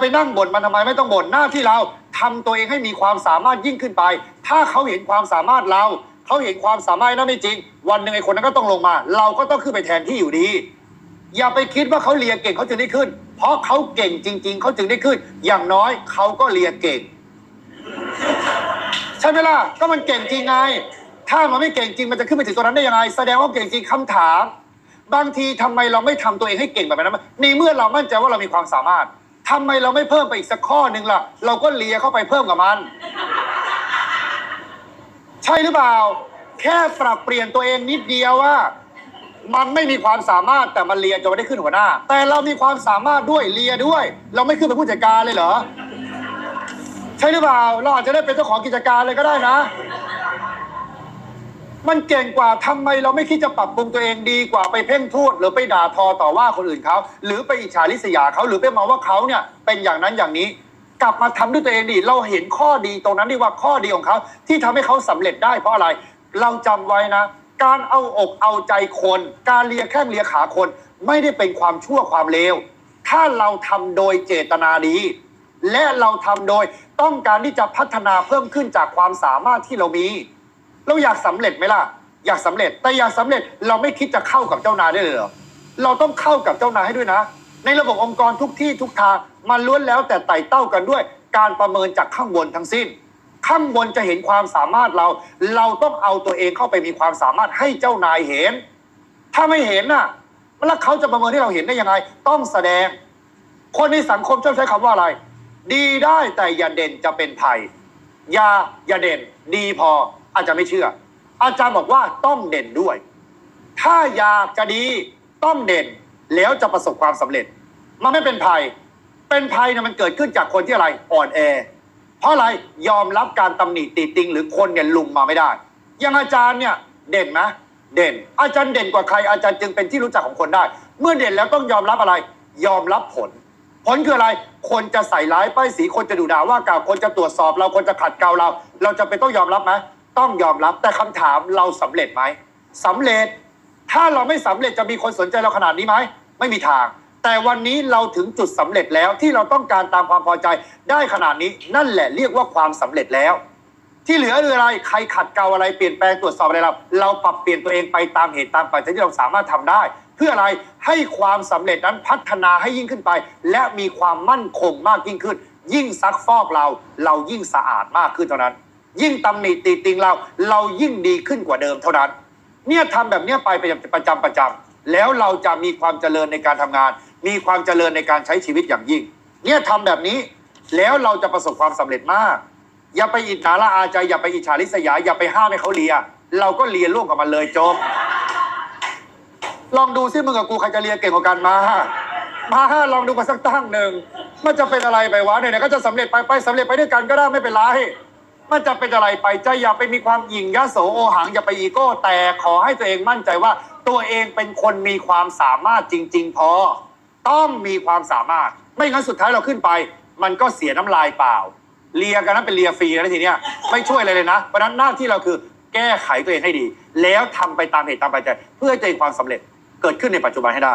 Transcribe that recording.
ไปนั่งบ่นมันทำไมไม่ต้องบ่นหน้าที่เราทำตัวเองให้มีความสามารถยิ่งขึ้นไป ถ้าเขาเห็นความสามารถเรา เขาเห็นความสามารถนั้นไม่จริง วันหนึ่งไอ้คนนั้นก็ต้องลงมา เราก็ต้องขึ้นไปแทนที่อยู่ดี อย่าไปคิดว่าเขาเลียเก่งเขาจึงได้ขึ้น เพราะเขาเก่งจริง ๆ เขาจึงได้ขึ้น อย่างน้อยเขาก็เลียเก่ง ใช่ไหมล่ะก็มันเก่งจริงไง ถ้ามันไม่เก่งจริงมันจะขึ้นไปถึงตรงนั้นได้ยังไง แสดงว่าเก่งจริงคำถาม บางทีทำไมเราไม่ทำตัวเองให้เก่งแบบนั้นในเมื่อเรามั่นใจว่าเรามีความสามารถ ทำไมเราไม่เพิ่มไปอีกสักข้อหนึ่งล่ะ เราก็เลียเข้าไปเพิ่มกับมัน ใช่หรือเปล่า แค่ปรับเปลี่ยนตัวเองนิดเดียวว่า มันไม่มีความสามารถแต่มันเลียจนไม่ได้ขึ้นหัวหน้า แต่เรามีความสามารถด้วยเลียด้วย เราไม่ขึ้นเป็นผู้จัดการเลยเหรอ ใช่หรือเปล่า เราอาจจะได้เป็นเจ้าของกิจการเลยก็ได้นะ มันเก่งกว่าทำไมเราไม่คิดจะปรับปรุงตัวเองดีกว่าไปเพ่งโทษหรือไปด่าทอต่อว่าคนอื่นเขาหรือไปอิจฉาริษยาเขาหรือไปมองว่าเขาเนี่ยเป็นอย่างนั้นอย่างนี้ กลับมาทำด้วยตัวเองดิเราเห็นข้อดีตรงนั้นดีว่าข้อดีของเขาที่ทำให้เขาสำเร็จได้เพราะอะไร เราจำไว้นะ การเอาอกเอาใจคน การเลียแข้งเลียขาคน ไม่ได้เป็นความชั่วความเลวถ้าเราทำโดยเจตนาดี และเราทำโดยต้องการที่จะพัฒนาเพิ่มขึ้นจากความสามารถที่เรามี เราอยากสำเร็จไหมล่ะ อยากสำเร็จ แต่อยากสำเร็จเราไม่คิดจะเข้ากับเจ้านายได้เลยเหรอ เราต้องเข้ากับเจ้านายให้ด้วยนะ ในระบบองค์กรทุกที่ทุกทางมันล้วนแล้วแต่ไต่เต้ากันด้วย การประเมินจากข้างบนทั้งสิ้น ข้างบนจะเห็นความสามารถเรา เราต้องเอาตัวเองเข้าไปมีความสามารถให้เจ้านายเห็น ถ้าไม่เห็นน่ะแล้วเขาจะประเมินให้เราเห็นได้ยังไง ต้องแสดง คนในสังคมชอบใช้คำว่าอะไร ดีได้แต่อย่าเด่นจะเป็นภัยอย่าอย่าเด่น ดีพอ อาจจะไม่เชื่อ อาจารย์บอกว่าต้องเด่นด้วย ถ้าอยากจะดีต้องเด่นแล้วจะประสบความสำเร็จ มันไม่เป็นภัย เป็นภัยเนี่ยมันเกิดขึ้นจากคนที่อะไรอ่อนแอ เพราะอะไรยอมรับการตำหนิติติง หรือคนเนี่ยลุมมาไม่ได้ย่างอาจารย์เนี่ยเด่นไหมเด่น อาจารย์เด่นกว่าใครอาจารย์จึงเป็นที่รู้จักของคนได้ เมื่อเด่นแล้วต้องยอมรับอะไร ยอมรับผล ผลคืออะไร คนจะใส่ร้ายป้ายสีคนจะดูด่าว่ากล่าวคนจะตรวจสอบเราคนจะขัดเกลาเรา เราจะเป็นต้องยอมรับไหม ต้องยอมรับแต่คำถามเราสำเร็จไหมสำเร็จ ถ้าเราไม่สำเร็จจะมีคนสนใจเราขนาดนี้ไหมไม่มีทาง แต่วันนี้เราถึงจุดสำเร็จแล้วที่เราต้องการตามความพอใจได้ขนาดนี้นั่นแหละเรียกว่าความสำเร็จแล้ว ที่เหลือคืออะไรใครขัดเกลาอะไรเปลี่ยนแปลงตรวจสอบอะไรเรา เราปรับเปลี่ยนตัวเองไปตามเหตุตามปัจจัยที่เราสามารถทำได้ เพื่ออะไรให้ความสำเร็จนั้นพัฒนาให้ยิ่งขึ้นไป และมีความมั่นคงมากยิ่งขึ้น ยิ่งซักฟอกเรา เรายิ่งสะอาดมากขึ้นเท่านั้น ยิ่งตำหนิตีติงเรา เรายิ่งดีขึ้นกว่าเดิมเท่านั้น เนี่ยทำแบบเนี้ยไปประจำประจำแล้วเราจะมีความเจริญในการทำงาน มีความเจริญในการใช้ชีวิตอย่างยิ่ง เนี่ยทำแบบนี้แล้วเราจะประสบความสำเร็จมาก อย่าไปอิจฉาละอาใจอย่าไปอิจฉาริษยา อย่าไปห้ามให้เขาเลีย เราก็เลียร่วมกับมันเลยจบลองดูซิมึงกับกูใครจะเลียเก่งกว่ากันมามาห้าลองดูกันสักตั้งหนึ่งมันจะเป็นอะไรไปวะเนี่ยๆก็จะสำเร็จไปไปสำเร็จไปด้วยกันก็ได้ไม่เป็นไร มันจะเป็นอะไรไปใจอย่าไปมีความหยิ่งยโสโอหังอย่าไปอีโก้ แต่ขอให้ตัวเองมั่นใจว่า ตัวเองเป็นคนมีความสามารถจริง ๆ พอ ต้องมีความสามารถ ไม่งั้นสุดท้ายเราขึ้นไป มันก็เสียน้ำลายเปล่า เลียกันนั้นเป็นเลียฟรีนะทีเนี้ยไม่ช่วยอะไรเลยนะเพราะฉะนั้นหน้าที่เราคือแก้ไขตัวเองให้ดี แล้วทำไปตามเหตุตามปัจจัยเพื่อให้เจอความสำเร็จเกิดขึ้นในปัจจุบันให้ได้